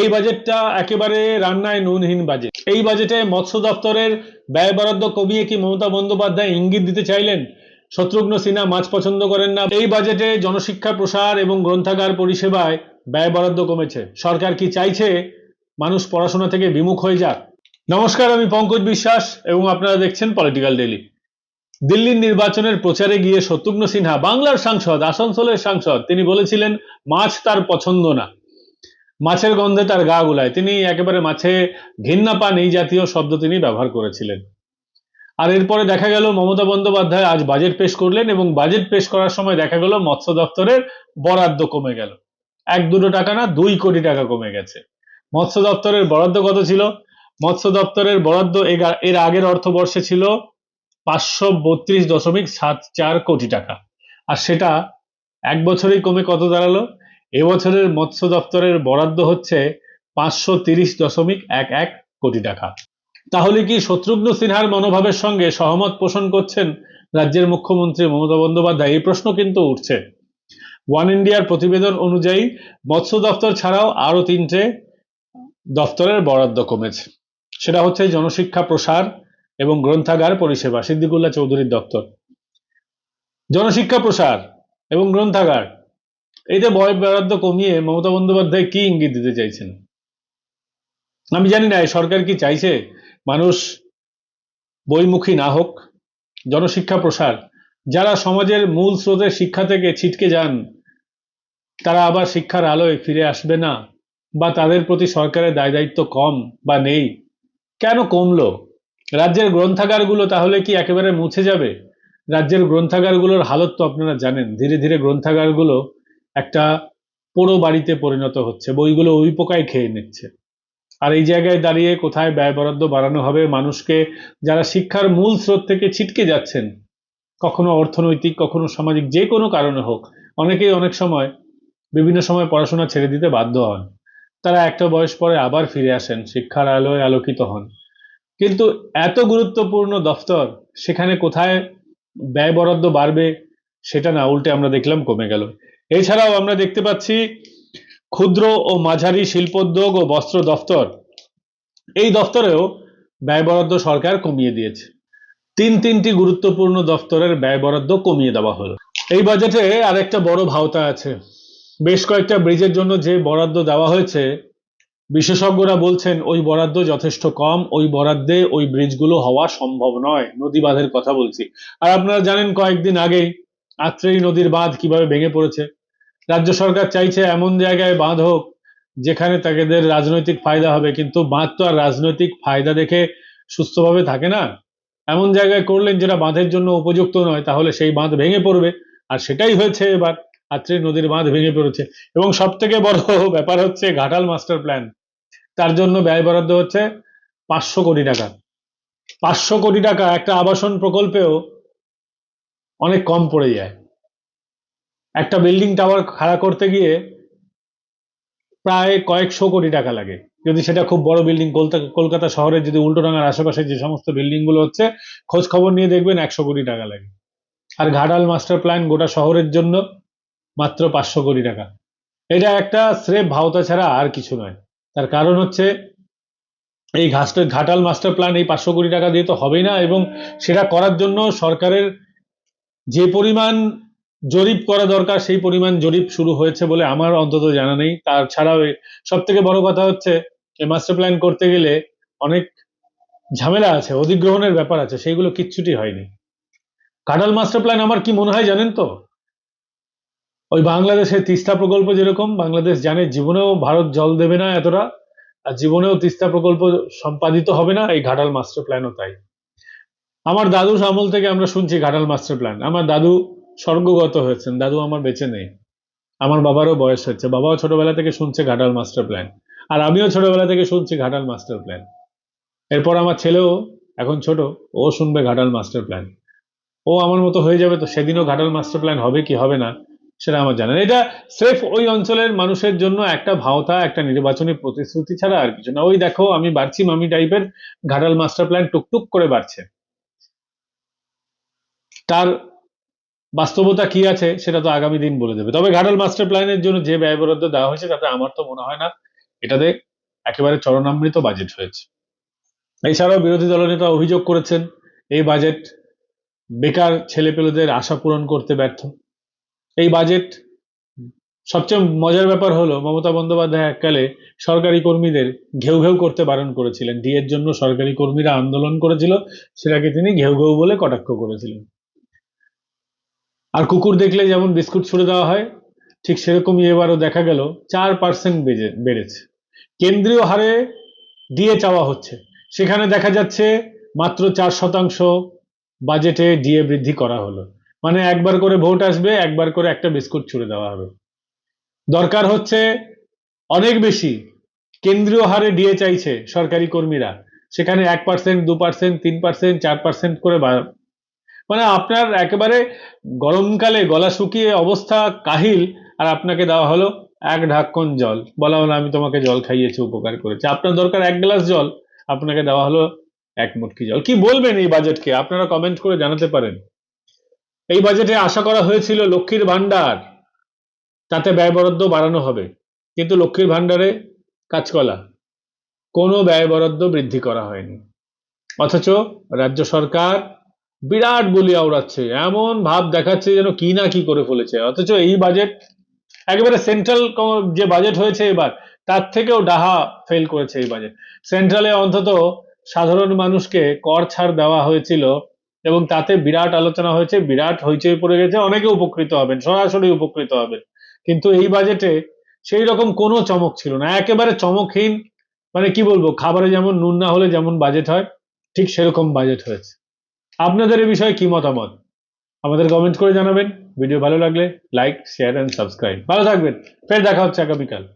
এই বাজেটটা একেবারে রান্নায় নুনহীন বাজেট। এই বাজেটে মৎস্য দপ্তরের ব্যয় বরাদ্দ কমিয়ে কি মমতা বন্দ্যোপাধ্যায় ইঙ্গিত দিতে চাইলেন? শত্রুঘ্ন সিনহা মাছ পছন্দ করেন না। এই বাজেটে জনশিক্ষা প্রসার এবং গ্রন্থাগার পরিষেবায় ব্যয় বরাদ্দ কমেছে। সরকার কি চাইছে? মানুষ পড়াশোনা থেকে বিমুখ হয়ে যাক। নমস্কার, আমি পঙ্কজ বিশ্বাস এবং আপনারা দেখছেন পলিটিক্যাল ডেলি দিল্লির নির্বাচনের প্রচারে গিয়ে শত্রুঘ্ন সিনহা, বাংলার সাংসদ, আসানসোলের সাংসদ, তিনি বলেছিলেন, মাছ তার পছন্দ না। মাছের গন্ধে তার গা গুলায়। তিনি একেবারে মাছে ঘৃণা পান এই জাতীয় শব্দ তিনি ব্যবহার করেছিলেন। আর এরপরে দেখা গেল, মমতা বন্দ্যোপাধ্যায় আজ বাজেট পেশ করলেন এবং বাজেট পেশ করার সময় দেখা গেল, মৎস্য দপ্তরের বরাদ্দ কমে গেল। এক দুটো টাকা না, দুই কোটি টাকা কমে গেছে। মৎস্য দপ্তরের বরাদ্দ কত ছিল? মৎস্য দপ্তরের বরাদ্দ এর আগের অর্থবর্ষে ছিল পাঁচশো বত্রিশ দশমিক সাত চার কোটি টাকা। আর সেটা এক বছরেই কমে কত দাঁড়াল? এবছরের মৎস্য দপ্তরের বরাদ্দ হচ্ছে পাঁচশো তিরিশ দশমিক এক এক কোটি টাকা। তাহলে কি শত্রুঘ্ন সিনহার মনোভাবের সঙ্গে সহমত পোষণ করছেন রাজ্যের মুখ্যমন্ত্রী মমতা বন্দ্যোপাধ্যায়? এই প্রশ্ন কিন্তু উঠছে। ওয়ান ইন্ডিয়ার প্রতিবেদন অনুযায়ী মৎস্য দপ্তর ছাড়াও আরও তিনটে দপ্তরের বরাদ্দ কমেছে। সেটা হচ্ছে জনশিক্ষা প্রসার এবং গ্রন্থাগার পরিষেবা, সিদ্দিকুল্লাহ চৌধুরীর দপ্তর। জনশিক্ষা প্রসার এবং গ্রন্থাগার এই যে বয় বরাদ্দ কমিয়ে মমতা বন্দ্যোপাধ্যায় কি ইঙ্গিত দিতে চাইছেন? আমি জানি না সরকার কি চাইছে মানুষ বইমুখী না হোক, জনশিক্ষা প্রসার, যারা সমাজের মূল স্রোতের শিক্ষা থেকে ছিটকে যান, তারা আবার শিক্ষার আলোয় ফিরে আসবে না? বা তাদের প্রতি সরকারের দায় দায়িত্ব কম বা নেই? কেন কমলো? রাজ্যের গ্রন্থাগারগুলো তাহলে কি একেবারে মুছে যাবে? রাজ্যের গ্রন্থাগারগুলোর হালত তো আপনারা জানেন, ধীরে ধীরে গ্রন্থাগারগুলো একটা পোড়ো বাড়িতে পরিণত হচ্ছে, বইগুলো ওই পোকায় খেয়ে নিচ্ছে। আর এই জায়গায় দাঁড়িয়ে কোথায় ব্যয় বরাদ্দ বাড়ানো হবে, মানুষকে যারা শিক্ষার মূল স্রোত থেকে ছিটকে যাচ্ছেন, কখনো অর্থনৈতিক, কখনো সামাজিক, যে কোনো কারণে হোক, অনেকেই অনেক সময়, বিভিন্ন সময় পড়াশোনা ছেড়ে দিতে বাধ্য হন। তারা একটা বয়স পরে আবার ফিরে আসেন, শিক্ষার আলোয় আলোকিত হন। কিন্তু এত গুরুত্বপূর্ণ দফতর, সেখানে কোথায় ব্যয় বরাদ্দ বাড়বে, সেটা না, উল্টে আমরা দেখলাম কমে গেল। এছাড়াও আমরা দেখতে পাচ্ছি ক্ষুদ্র ও মাঝারি শিল্পোদ্যোগ ও বস্ত্র দফতর। এই দফতরেও ব্যয় বরাদ্দ সরকার কমিয়ে দিয়েছে। তিন তিনটি গুরুত্বপূর্ণ দফতরের ব্যয় বরাদ্দ কমিয়ে দেওয়া হলো। এই বাজেটে আরেকটা বড় ভাওতা আছে। বেশ কয়েকটা ব্রিজের জন্য যে বরাদ্দ দেওয়া হয়েছে, বিশেষজ্ঞরা বলছেন ওই বরাদ্দ যথেষ্ট কম, ওই বরাদ্দে ওই ব্রিজগুলো হওয়া সম্ভব নয়। নদী বাঁধের কথা বলছি। আর আপনারা জানেন কয়েকদিন আগেই আত্রেই নদীর বাঁধ কীভাবে ভেঙে পড়েছে? রাজ্য সরকার চাইছে এমন জায়গায় বাঁধ হোক, যেখানে তাদের রাজনৈতিক ফায়দা হবে, কিন্তু বাঁধ তো আর রাজনৈতিক ফায়দা দেখে সুস্থভাবে থাকে না। এমন জায়গায় করলেন যেটা বাঁধের জন্য উপযুক্ত নয়, তাহলে সেই বাঁধ ভেঙে পড়বে। আর সেটাই হয়েছে এবার আত্রেই নদীর বাঁধ ভেঙে পড়েছে। এবং সব থেকে বড় ব্যাপার হচ্ছে ঘাটাল মাস্টার প্ল্যান। তার জন্য ব্যয় বরাদ্দ হচ্ছে পাঁচশো কোটি টাকা। পাঁচশো কোটি টাকা একটা আবাসন প্রকল্পেও অনেক কম পড়ে যায়। একটা বিল্ডিং টাওয়ার খাড়া করতে গিয়ে প্রায় কয়েকশো কোটি টাকা লাগে। যদি সেটা খুব বড় বিল্ডিং কলকাতা শহরের যদি উল্টোডাঙ্গার আশেপাশে যে সমস্ত বিল্ডিংগুলো হচ্ছে, খোঁজ খবর নিয়ে দেখবেন একশো কোটি টাকা লাগে। আর ঘাটাল মাস্টার প্ল্যান গোটা শহরের জন্য মাত্র পাঁচশো কোটি টাকা। এটা একটা স্রেফ ভাওতা ছাড়া আর কিছু নয়। তার কারণ হচ্ছে, এই ঘাসটা ঘাটাল মাস্টার প্ল্যান এই পাঁচশো কোটি টাকা দিয়ে তো হবেই না এবং সেটা করার জন্য সরকারের যে পরিমাণ জরিপ করা দরকার, সেই পরিমাণ জরিপ শুরু হয়েছে বলে আমার অন্তত জানা নেই। তার ছাড়াও সব থেকে বড় কথা হচ্ছে মাস্টার প্ল্যান করতে গেলে অনেক ঝামেলা আছে, অধিগ্রহণের ব্যাপার আছে, সেইগুলো কিচ্ছুটি হয়নি। কাটাল মাস্টার প্ল্যান আমার কি মনে হয় জানেন তো? ওই বাংলাদেশের তিস্তা প্রকল্প যেরকম, বাংলাদেশ জানে জীবনেও ভারত জল দেবে না এতটা, আর জীবনেও তিস্তা প্রকল্প সম্পাদিত হবে না, এই ঘাটাল মাস্টার প্ল্যানও তাই। আমার দাদুর আমল থেকে আমরা শুনছি ঘাটাল মাস্টার প্ল্যান। আমার দাদু স্বর্গগত হয়েছেন, দাদু আমার বেঁচে নেই। আমার বাবারও বয়স হচ্ছে বাবাও ছোটবেলা থেকে শুনছে ঘাটাল মাস্টার প্ল্যান। আর আমিও ছোটবেলা থেকে শুনছি ঘাটাল মাস্টার প্ল্যান। এরপর আমার ছেলেও এখন ছোট, ও শুনবে ঘাটাল মাস্টার প্ল্যান। ও আমার মতো হয়ে যাবে তো সেদিনও ঘাটাল মাস্টার প্ল্যান হবে কি হবে না, সেটা আমার জানা নেই। এটা স্রেফ ওই অঞ্চলের মানুষের জন্য একটা ভাওতা, একটা নির্বাচনী প্রতিশ্রুতি ছাড়া আর কিছু না। ওই দেখো, আমি বাড়ছি মামি টাইপের ঘাটাল মাস্টার প্ল্যান টুকটুক করে বাড়ছে। তার বাস্তবতা কি আছে সেটা তো আগামী দিন বলে দেবে। তবে ঘাটাল মাস্টার প্ল্যানের জন্য যে ব্যয় বরাদ্দ দেওয়া হয়েছে তাতে আমার তো মনে হয় না এটাতে একেবারে চরণামৃত বাজেট হয়েছে। এছাড়াও বিরোধী দলনেতা অভিযোগ করেছেন, এই বাজেট বেকার ছেলেপেলেদের আশা পূরণ করতে ব্যর্থ। এই বাজেট সবচেয়ে মজার ব্যাপার হলো, মমতা বন্দ্যোপাধ্যায় এককালে সরকারি কর্মীদের ঘেউ ঘেউ করতে বারণ করেছিলেন। ডিএর জন্য সরকারি কর্মীরা আন্দোলন করেছিল, সেটাকে তিনি ঘেউ ঘেউ বলে কটাক্ষ করেছিলেন। আর কুকুর দেখলে যেমন বিস্কুট ছুড়ে দেওয়া হয়, ঠিক সেরকমই এবারও দেখা গেল, চার পার্সেন্ট বেড়েছে। কেন্দ্রীয় হারে ডিএ চাওয়া হচ্ছে। সেখানে দেখা যাচ্ছে মাত্র চার শতাংশ বাজেটে ডিএ বৃদ্ধি করা হলো। মানে একবার করে ভোট আসবে, একবার করে একটা বিস্কুট ছুড়ে দেওয়া হবে। দরকার হচ্ছে অনেক বেশি। কেন্দ্রীয় হারে ডিএ চাইছে সরকারি কর্মীরা। সেখানে এক পার্সেন্ট দু পার্সেন্ট তিন পার্সেন্ট চার পার্সেন্ট করে মানে আপনার একেবারে গরমকালে গলা শুকিয়ে অবস্থা কাহিল, আর আপনাকে দেওয়া হলো এক ঢাক্কন জল। বলা হলো, আমি তোমাকে জল খাইয়েছি, উপকার করেছি। আপনার দরকার এক গ্লাস জল, আপনাকে দেওয়া হলো এক মুটকি জল। কি বলবেন এই বাজেটকে? আপনারা কমেন্ট করে জানাতে পারেন। এই বাজেটে আশা করা হয়েছিল লক্ষ্মীর ভান্ডার তাতে ব্যয় বরাদ্দ বাড়ানো হবে। কিন্তু লক্ষ্মীর ভান্ডারে কাজকলা কোনো ব্যয় বরাদ্দ বৃদ্ধি করা হয়নি। অথচ রাজ্য সরকার বিরাট বলিয়া উড়াচ্ছে। এমন ভাব দেখাচ্ছে যেন কি না কি করে ফেলেছে। অথচ এই বাজেট একেবারে সেন্ট্রাল যে বাজেট হয়েছে এবার, তার থেকেও ডাহা ফেল করেছে এই বাজেট সেন্ট্রালে অন্তত সাধারণ মানুষকে কর ছাড় দেওয়া হয়েছিল এবং তাতে বিরাট আলোচনা হয়েছে, বিরাট হইচই পড়ে গেছে, অনেকে উপকৃত হবেন, সরাসরি উপকৃত হবেন। কিন্তু এই বাজেটে সেই রকম কোনো চমক ছিল না। একেবারে চমকহীন মানে কি বলব, খাবারে যেমন নুন না হলে যেমন বাজেট হয়, ঠিক সেরকম বাজেট হয়েছে। আপনাদের এ বিষয়ে কি মতামত? আমাদের কমেন্ট করে জানাবেন। ভিডিও ভালো লাগলে লাইক শেয়ার অ্যান্ড সাবস্ক্রাইব ভালো থাকবেন। ফের দেখা হচ্ছে আগামীকাল।